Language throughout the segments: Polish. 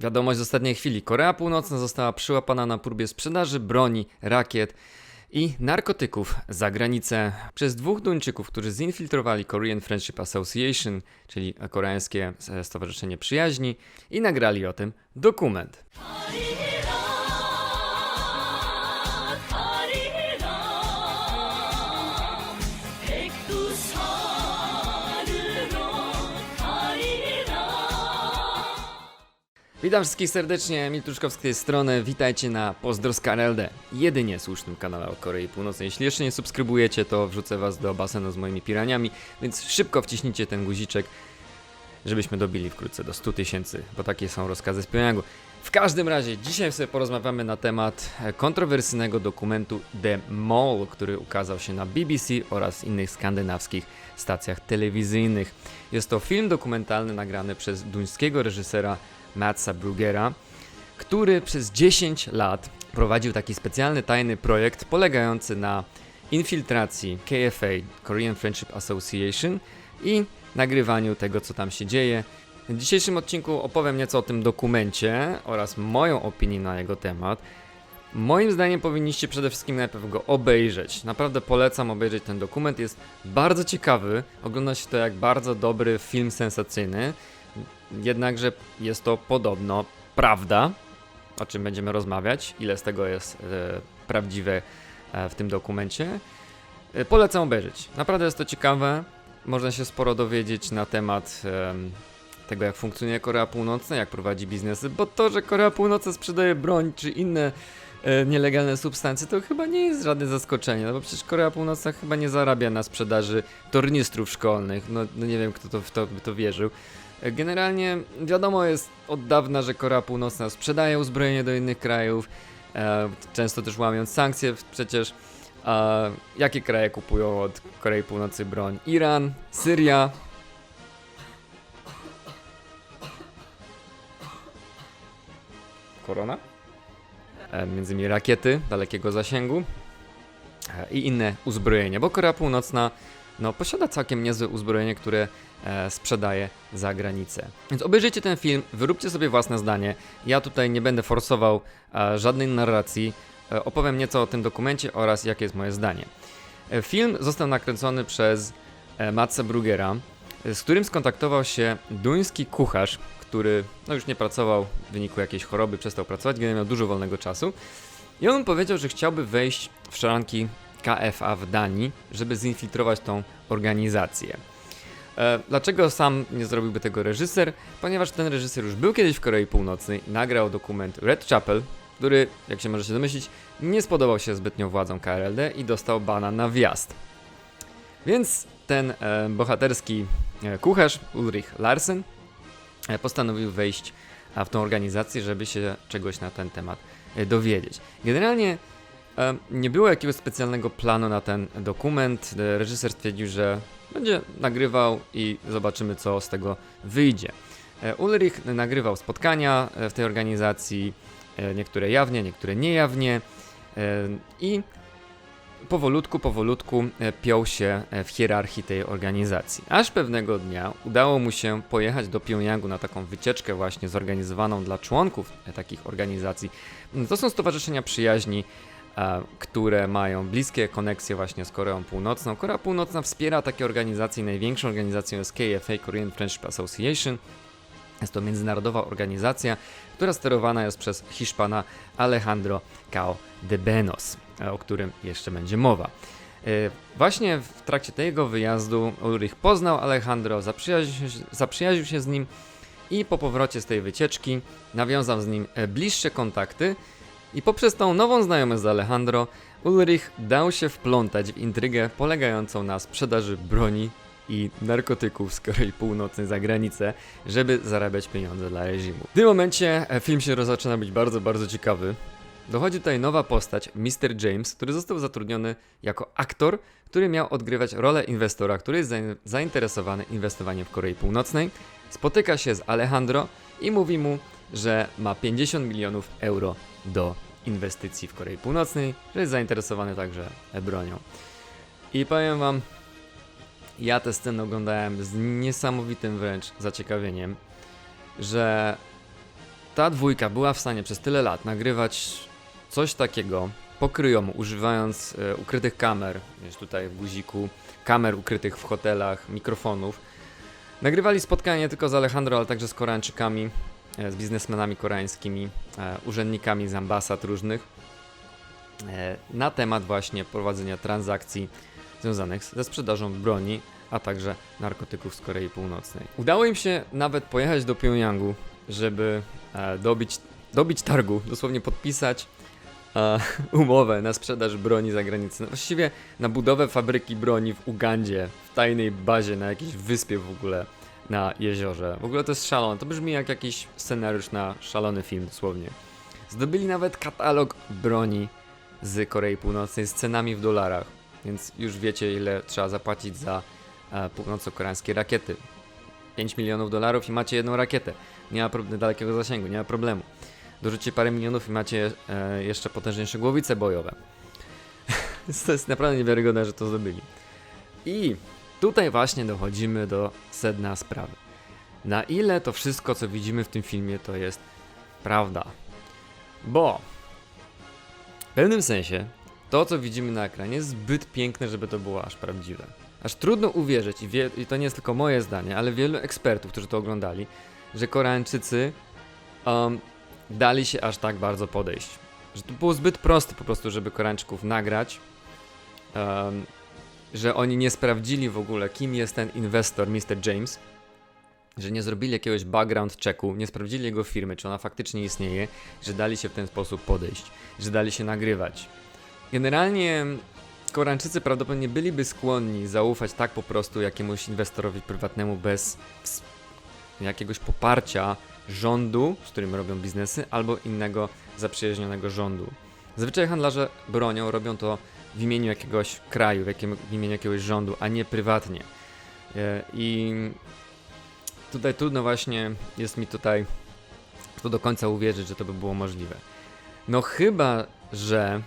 Wiadomość z ostatniej chwili. Korea Północna została przyłapana na próbie sprzedaży broni, rakiet i narkotyków za granicę przez dwóch Duńczyków, którzy zinfiltrowali Korean Friendship Association, czyli koreańskie Stowarzyszenie Przyjaźni, i nagrali o tym dokument. Witam wszystkich serdecznie, Emil Truszkowski z tej strony, witajcie na Pozdro z jedynie słusznym kanale o Korei Północnej. Jeśli jeszcze nie subskrybujecie, to wrzucę was do basenu z moimi piraniami, więc szybko wciśnijcie ten guziczek, żebyśmy dobili wkrótce do 100 tysięcy, bo takie są rozkazy z Pyongyangу. W każdym razie, dzisiaj sobie porozmawiamy na temat kontrowersyjnego dokumentu The Mall, który ukazał się na BBC oraz innych skandynawskich stacjach telewizyjnych. Jest to film dokumentalny nagrany przez duńskiego reżysera Matsa Brugera, który przez 10 lat prowadził taki specjalny tajny projekt polegający na infiltracji KFA, Korean Friendship Association i nagrywaniu tego, co tam się dzieje. W dzisiejszym odcinku opowiem nieco o tym dokumencie oraz moją opinię na jego temat. Moim zdaniem powinniście przede wszystkim najpierw go obejrzeć. Naprawdę polecam obejrzeć ten dokument. Jest bardzo ciekawy. Ogląda się to jak bardzo dobry film sensacyjny. Jednakże jest to podobno prawda, o czym będziemy rozmawiać, ile z tego jest e, prawdziwe e, w tym dokumencie. E, polecam obejrzeć. Naprawdę jest to ciekawe. Można się sporo dowiedzieć na temat tego, jak funkcjonuje Korea Północna, jak prowadzi biznesy, bo to, że Korea Północna sprzedaje broń czy inne nielegalne substancje, to chyba nie jest żadne zaskoczenie, no bo przecież Korea Północna chyba nie zarabia na sprzedaży tornistrów szkolnych. No, no nie wiem, kto to, w to by to wierzył. Generalnie wiadomo jest od dawna, że Korea Północna sprzedaje uzbrojenie do innych krajów, e, często też łamiąc sankcje przecież. E, jakie kraje kupują od Korei Północy broń? Iran, Syria. Korona? E, między innymi rakiety dalekiego zasięgu e, i inne uzbrojenie, bo Korea Północna no, posiada całkiem niezłe uzbrojenie, które e, sprzedaje za granicę. Więc obejrzyjcie ten film, wyróbcie sobie własne zdanie. Ja tutaj nie będę forsował e, żadnej narracji. E, opowiem nieco o tym dokumencie oraz jakie jest moje zdanie. E, film został nakręcony przez e, Matsa Brugera, e, z którym skontaktował się duński kucharz, który no, już nie pracował w wyniku jakiejś choroby, przestał pracować, kiedy miał dużo wolnego czasu. I on powiedział, że chciałby wejść w szranki KFA w Danii, żeby zinfiltrować tą organizację. E, dlaczego sam nie zrobiłby tego reżyser? Ponieważ ten reżyser już był kiedyś w Korei Północnej, nagrał dokument Red Chapel, który, jak się możecie domyślić, nie spodobał się zbytnio władzom KRLD i dostał bana na wjazd. Więc ten e, bohaterski e, kucharz Ulrich Larsen e, postanowił wejść w tą organizację, żeby się czegoś na ten temat dowiedzieć. Generalnie Nie było jakiegoś specjalnego planu na ten dokument. E, Reżyser stwierdził, że będzie nagrywał i zobaczymy, co z tego wyjdzie. E, Ulrich nagrywał spotkania e, w tej organizacji, e, niektóre jawnie, niektóre niejawnie e, i powolutku, powolutku e, piął się e, w hierarchii tej organizacji. Aż pewnego dnia udało mu się pojechać do Pjongjangu na taką wycieczkę właśnie zorganizowaną dla członków e, takich organizacji. To są stowarzyszenia przyjaźni, e, które mają bliskie koneksje właśnie z Koreą Północną. Korea Północna wspiera takie organizacje. Największą organizacją jest KFA, Korean Friendship Association. Jest to międzynarodowa organizacja, która sterowana jest przez Hiszpana Alejandro Cao de Benos, e, o którym jeszcze będzie mowa. E, Właśnie w trakcie tego wyjazdu Ulrich poznał Alejandro, zaprzyjaźnił się, zaprzyjaźnił się z nim i po powrocie z tej wycieczki nawiązał z nim e, bliższe kontakty i poprzez tą nową znajomość z Alejandro Ulrich dał się wplątać w intrygę polegającą na sprzedaży broni i narkotyków z Korei Północnej za granicę, żeby zarabiać pieniądze dla reżimu. W tym momencie e, film się zaczyna być bardzo, bardzo ciekawy. Dochodzi tutaj nowa postać, Mr. James, który został zatrudniony jako aktor, który miał odgrywać rolę inwestora, który jest zain- zainteresowany inwestowaniem w Korei Północnej. Spotyka się z Alejandro i mówi mu, że ma 50 milionów euro do inwestycji w Korei Północnej, że jest zainteresowany także bronią. I powiem wam, ja tę scenę oglądałem z niesamowitym wręcz zaciekawieniem, że ta dwójka była w stanie przez tyle lat nagrywać coś takiego pokryjomu, używając e, ukrytych kamer, jest tutaj w guziku, kamer ukrytych w hotelach, mikrofonów. Nagrywali spotkanie nie tylko z Alejandro, ale także z Koreańczykami, z biznesmenami koreańskimi, e, urzędnikami z ambasad różnych e, na temat właśnie prowadzenia transakcji związanych ze sprzedażą broni, a także narkotyków z Korei Północnej. Udało im się nawet pojechać do Pjongjangu, żeby e, dobić, dobić targu, dosłownie podpisać e, umowę na sprzedaż broni za granicą. Właściwie na budowę fabryki broni w Ugandzie, w tajnej bazie, na jakiejś wyspie w ogóle na jeziorze. W ogóle to jest szalone. To brzmi jak jakiś scenariusz na szalony film, dosłownie. Zdobyli nawet katalog broni z Korei Północnej z cenami w dolarach, więc już wiecie, ile trzeba zapłacić za e, północno-koreańskie rakiety. 5 milionów dolarów i macie jedną rakietę. Nie ma pro- dalekiego zasięgu, nie ma problemu. Dorzućcie parę milionów i macie e, jeszcze potężniejsze głowice bojowe. To jest naprawdę niewiarygodne, że to zdobyli. I tutaj właśnie dochodzimy do sedna sprawy. Na ile to wszystko, co widzimy w tym filmie, to jest prawda? Bo w pewnym sensie to, co widzimy na ekranie, jest zbyt piękne, żeby to było aż prawdziwe. Aż trudno uwierzyć, i, wie, i to nie jest tylko moje zdanie, ale wielu ekspertów, którzy to oglądali, że Koreańczycy um, dali się aż tak bardzo podejść. Że to było zbyt proste po prostu, żeby Koreańczyków nagrać. Um, że oni nie sprawdzili w ogóle, kim jest ten inwestor, Mr. James. Że nie zrobili jakiegoś background checku, nie sprawdzili jego firmy, czy ona faktycznie istnieje, że dali się w ten sposób podejść, że dali się nagrywać. Generalnie Koreańczycy prawdopodobnie byliby skłonni zaufać tak po prostu jakiemuś inwestorowi prywatnemu bez jakiegoś poparcia rządu, z którym robią biznesy, albo innego zaprzyjaźnionego rządu. Zazwyczaj handlarze bronią robią to w imieniu jakiegoś kraju, w, jakim, w imieniu jakiegoś rządu, a nie prywatnie. E, I tutaj trudno właśnie jest mi tutaj to do końca uwierzyć, że to by było możliwe. No chyba, że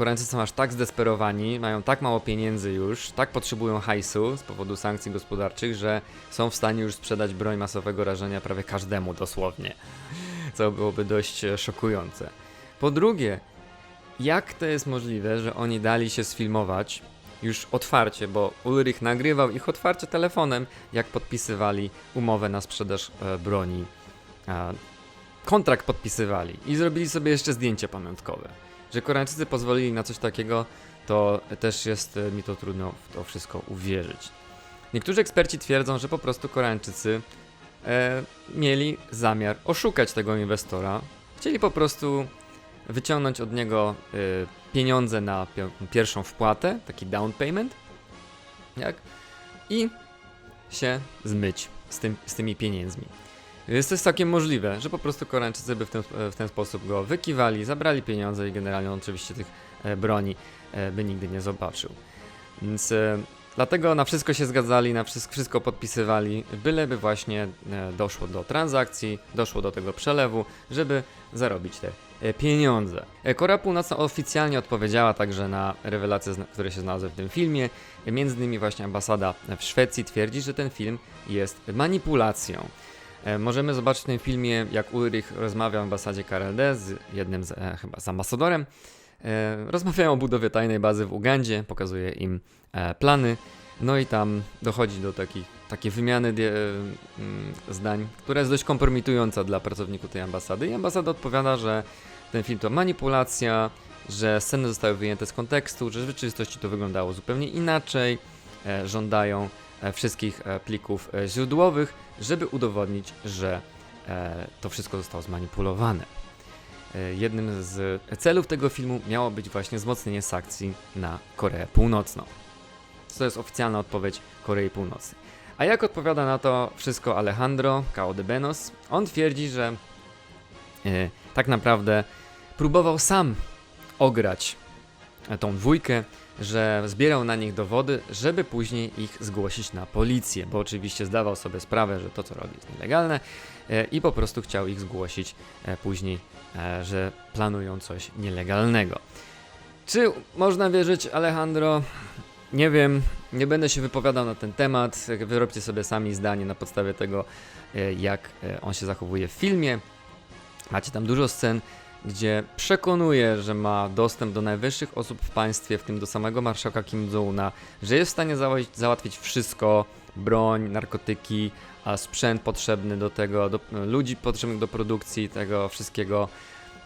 Koreańczycy są aż tak zdesperowani, mają tak mało pieniędzy już, tak potrzebują hajsu z powodu sankcji gospodarczych, że są w stanie już sprzedać broń masowego rażenia prawie każdemu dosłownie. Co byłoby dość e, szokujące. Po drugie, jak to jest możliwe, że oni dali się sfilmować już otwarcie, bo Ulrich nagrywał ich otwarcie telefonem, jak podpisywali umowę na sprzedaż e, broni. A, kontrakt podpisywali i zrobili sobie jeszcze zdjęcie pamiątkowe. Że Koreańczycy pozwolili na coś takiego, to też jest e, mi to trudno w to wszystko uwierzyć. Niektórzy eksperci twierdzą, że po prostu Koreańczycy e, mieli zamiar oszukać tego inwestora. Chcieli po prostu wyciągnąć od niego y, pieniądze na pi- pierwszą wpłatę, taki down payment, jak? I się zmyć z, tym, z tymi pieniędzmi. Jest to jest całkiem możliwe, że po prostu Koreańczycy by w ten, w ten sposób go wykiwali, zabrali pieniądze i generalnie oczywiście tych e, broni e, by nigdy nie zobaczył. Więc e, dlatego na wszystko się zgadzali, na wszystko, podpisywali, byleby właśnie doszło do transakcji, doszło do tego przelewu, żeby zarobić te pieniądze. E, Korea Północna oficjalnie odpowiedziała także na rewelacje, które się znalazły w tym filmie. E, Między innymi właśnie ambasada w Szwecji twierdzi, że ten film jest manipulacją. E, Możemy zobaczyć w tym filmie, jak Ulrich rozmawia w ambasadzie KRLD z jednym z, e, chyba z ambasadorem. E, rozmawiają o budowie tajnej bazy w Ugandzie, pokazuje im e, plany. No i tam dochodzi do takich, takiej wymiany die, mm, zdań, która jest dość kompromitująca dla pracowników tej ambasady. I ambasada odpowiada, że ten film to manipulacja, że sceny zostały wyjęte z kontekstu, że w rzeczywistości to wyglądało zupełnie inaczej. E, żądają e, wszystkich e, plików e, źródłowych, żeby udowodnić, że e, to wszystko zostało zmanipulowane. E, Jednym z celów tego filmu miało być właśnie wzmocnienie sankcji na Koreę Północną. To jest oficjalna odpowiedź Korei Północnej. A jak odpowiada na to wszystko Alejandro Cao de Benos? On twierdzi, że e, tak naprawdę próbował sam ograć tą dwójkę, że zbierał na nich dowody, żeby później ich zgłosić na policję, bo oczywiście zdawał sobie sprawę, że to co robi jest nielegalne e, i po prostu chciał ich zgłosić e, później, że planują coś nielegalnego. Czy można wierzyć Alejandro? Nie wiem, nie będę się wypowiadał na ten temat. Wyrobcie sobie sami zdanie na podstawie tego, e, jak e, on się zachowuje w filmie. Macie tam dużo scen, gdzie przekonuje, że ma dostęp do najwyższych osób w państwie, w tym do samego marszałka Kim Jong-una, że jest w stanie załatwić, wszystko, broń, narkotyki, a sprzęt potrzebny do tego, do, ludzi potrzebnych do produkcji tego wszystkiego.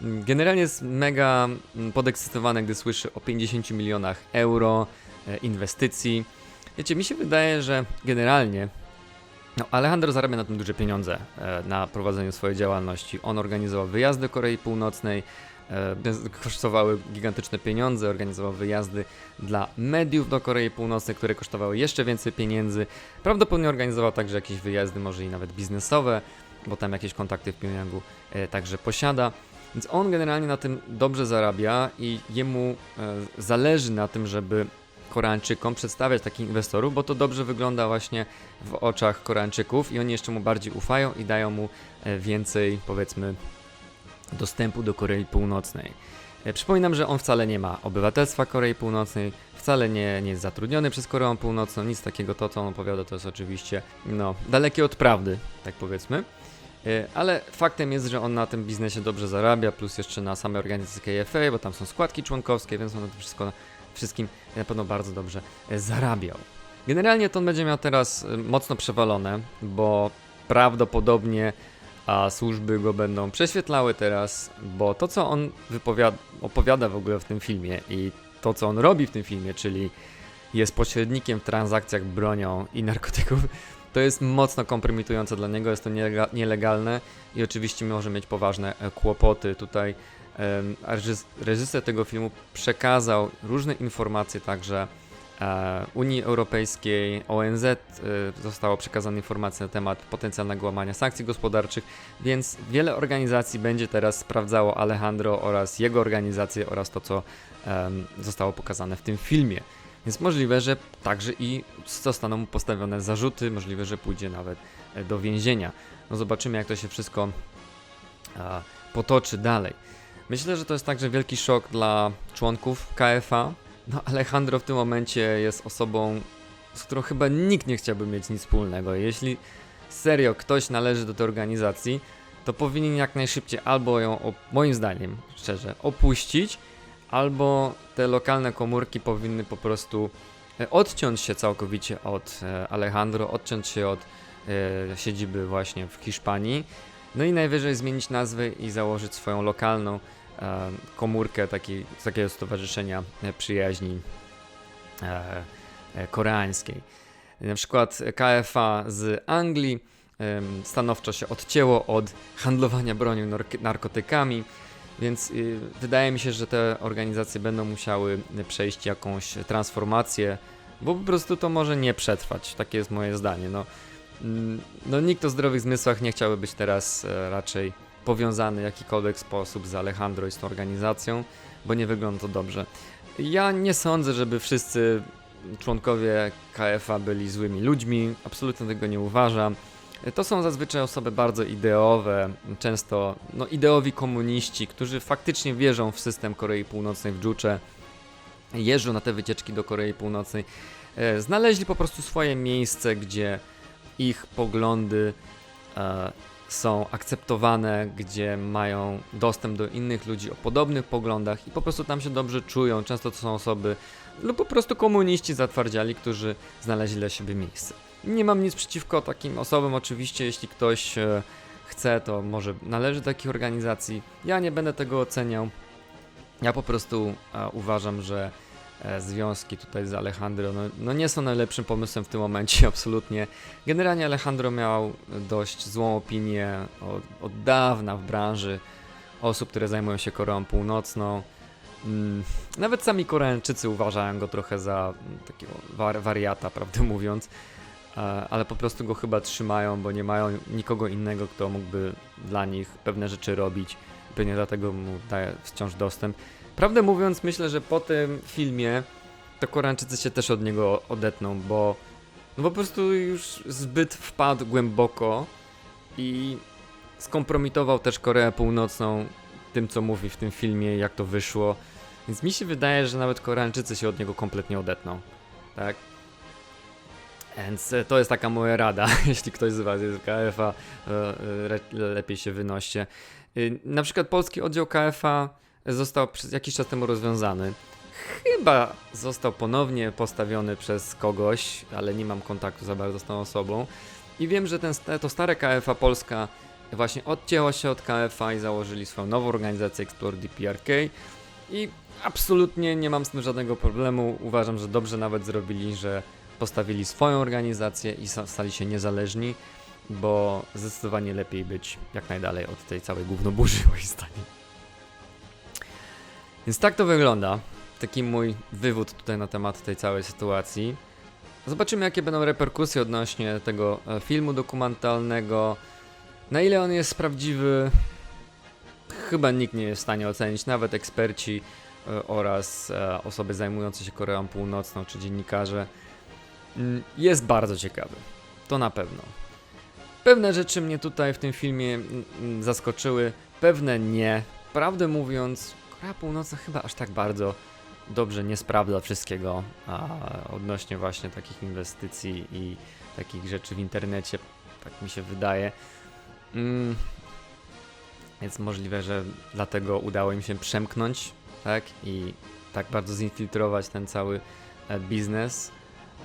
Generalnie jest mega mm, podekscytowany, gdy słyszy o 50 milionach euro inwestycji. Wiecie, mi się wydaje, że generalnie no, Alejandro zarabia na tym duże pieniądze e, na prowadzeniu swojej działalności. On organizował wyjazdy do Korei Północnej, e, kosztowały gigantyczne pieniądze, organizował wyjazdy dla mediów do Korei Północnej, które kosztowały jeszcze więcej pieniędzy. Prawdopodobnie organizował także jakieś wyjazdy, może i nawet biznesowe, bo tam jakieś kontakty w Pyongyangu e, także posiada. Więc on generalnie na tym dobrze zarabia i jemu e, zależy na tym, żeby Koreańczykom przedstawiać takich inwestorów, bo to dobrze wygląda właśnie w oczach Koreańczyków i oni jeszcze mu bardziej ufają i dają mu e, więcej, powiedzmy, dostępu do Korei Północnej. E, przypominam, że on wcale nie ma obywatelstwa Korei Północnej, wcale nie, nie jest zatrudniony przez Koreę Północną, nic takiego. To, co on opowiada, to jest oczywiście no, dalekie od prawdy, tak powiedzmy. E, ale faktem jest, że on na tym biznesie dobrze zarabia, plus jeszcze na samej organizacji KFA, bo tam są składki członkowskie, więc on na tym wszystko, wszystkim na pewno bardzo dobrze e, zarabiał. Generalnie to on będzie miał teraz e, mocno przewalone, bo prawdopodobnie a służby go będą prześwietlały teraz, bo to co on opowiada w ogóle w tym filmie i to co on robi w tym filmie, czyli jest pośrednikiem w transakcjach bronią i narkotyków, to jest mocno kompromitujące dla niego, jest to nielegalne i oczywiście może mieć poważne e, kłopoty. Tutaj reżyser tego filmu przekazał różne informacje także e, Unii Europejskiej, ONZ e, zostało przekazane informacje na temat potencjalnego łamania sankcji gospodarczych, więc wiele organizacji będzie teraz sprawdzało Alejandro oraz jego organizację oraz to, co zostało pokazane w tym filmie. Więc możliwe, że także i zostaną mu postawione zarzuty, możliwe, że pójdzie nawet e, do więzienia. No zobaczymy, jak to się wszystko potoczy dalej. Myślę, że to jest także wielki szok dla członków KFA. No, Alejandro w tym momencie jest osobą, z którą chyba nikt nie chciałby mieć nic wspólnego. Jeśli serio ktoś należy do tej organizacji, to powinien jak najszybciej albo ją, moim zdaniem, szczerze, opuścić, albo te lokalne komórki powinny po prostu e, odciąć się całkowicie od e, Alejandro, odciąć się od e, siedziby właśnie w Hiszpanii, no i najwyżej zmienić nazwę i założyć swoją lokalną komórkę takiej, takiego stowarzyszenia przyjaźni koreańskiej. Na przykład KFA z Anglii stanowczo się odcięło od handlowania bronią narkotykami, więc y, wydaje mi się, że te organizacje będą musiały przejść jakąś transformację, bo po prostu to może nie przetrwać. Takie jest moje zdanie. No, no nikt o zdrowych zmysłach nie chciałby być teraz e, raczej powiązany w jakikolwiek sposób z Alejandro i z tą organizacją, bo nie wygląda to dobrze. Ja nie sądzę, żeby wszyscy członkowie KFA byli złymi ludźmi, absolutnie tego nie uważam. To są zazwyczaj osoby bardzo ideowe, często no, ideowi komuniści, którzy faktycznie wierzą w system Korei Północnej w Dżucze, jeżdżą na te wycieczki do Korei Północnej. E, znaleźli po prostu swoje miejsce, gdzie ich poglądy e, są akceptowane, gdzie mają dostęp do innych ludzi o podobnych poglądach i po prostu tam się dobrze czują. Często to są osoby lub po prostu komuniści zatwardziali, którzy znaleźli dla siebie miejsce. Nie mam nic przeciwko takim osobom, oczywiście, jeśli ktoś e, chce, to może należy do takiej organizacji. Ja nie będę tego oceniał. Ja po prostu e, uważam, że związki tutaj z Alejandro no, no, nie są najlepszym pomysłem w tym momencie, absolutnie. Generalnie Alejandro miał dość złą opinię od, od dawna w branży osób, które zajmują się Koreą Północną. Mm, nawet sami Koreańczycy uważają go trochę za mm, takiego wariata, prawdę mówiąc. E, ale po prostu go chyba trzymają, bo nie mają nikogo innego, kto mógłby dla nich pewne rzeczy robić. Pewnie dlatego mu daje wciąż dostęp. Prawdę mówiąc, myślę, że po tym filmie to Koreańczycy się też od niego odetną, bo no po prostu już zbyt wpadł głęboko i skompromitował też Koreę Północną tym, co mówi w tym filmie, jak to wyszło. Więc mi się wydaje, że nawet Koreańczycy się od niego kompletnie odetną. Tak? Więc e, to jest taka moja rada, jeśli ktoś z Was jest KF-a, e, e, lepiej się wynoście. Y, Na przykład polski oddział KFA został przez jakiś czas temu rozwiązany. Chyba został ponownie postawiony przez kogoś, ale nie mam kontaktu za bardzo z tą osobą. I wiem, że ten, to stare KFA Polska właśnie odcięło się od KFA i założyli swoją nową organizację Explore DPRK. I absolutnie nie mam z tym żadnego problemu. Uważam, że dobrze nawet zrobili, że postawili swoją organizację i stali się niezależni, bo zdecydowanie lepiej być jak najdalej od tej całej gównoburzy moim zdaniem. Więc tak to wygląda. Taki mój wywód tutaj na temat tej całej sytuacji. Zobaczymy, jakie będą reperkusje odnośnie tego e, filmu dokumentalnego. Na ile on jest prawdziwy, chyba nikt nie jest w stanie ocenić, nawet eksperci e, oraz e, osoby zajmujące się Koreą Północną czy dziennikarze. Mm, Jest bardzo ciekawy, to na pewno. Pewne rzeczy mnie tutaj w tym filmie mm, zaskoczyły, pewne nie. Prawdę mówiąc, Korea Północna chyba aż tak bardzo dobrze nie sprawdza wszystkiego a odnośnie właśnie takich inwestycji i takich rzeczy w internecie, tak mi się wydaje. Mm. Więc możliwe, że dlatego udało im się przemknąć, tak? I tak bardzo zinfiltrować ten cały e, biznes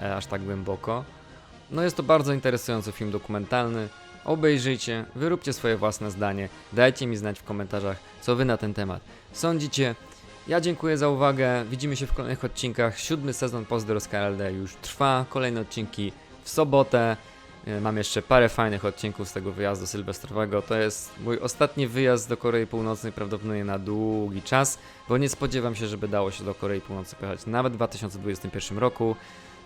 e, aż tak głęboko. No jest to bardzo interesujący film dokumentalny. Obejrzyjcie, wyróbcie swoje własne zdanie, dajcie mi znać w komentarzach, co wy na ten temat sądzicie. Ja dziękuję za uwagę. Widzimy się w kolejnych odcinkach. Siódmy sezon Pozdro z KLD już trwa. Kolejne odcinki w sobotę. E, Mam jeszcze parę fajnych odcinków z tego wyjazdu sylwestrowego. To jest mój ostatni wyjazd do Korei Północnej prawdopodobnie na długi czas, bo nie spodziewam się, żeby dało się do Korei Północnej pojechać nawet w 2021 roku.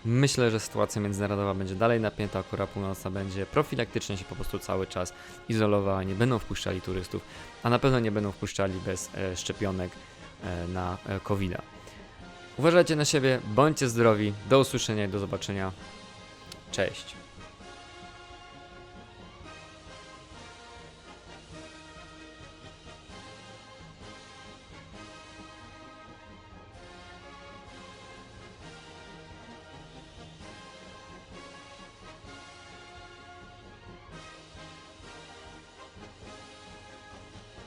Myślę, że sytuacja międzynarodowa będzie dalej napięta, a Korea Północna będzie profilaktycznie się po prostu cały czas izolowała, nie będą wpuszczali turystów, a na pewno nie będą wpuszczali bez e, szczepionek e, na e, covid -a. Uważajcie na siebie, bądźcie zdrowi, do usłyszenia i do zobaczenia. Cześć.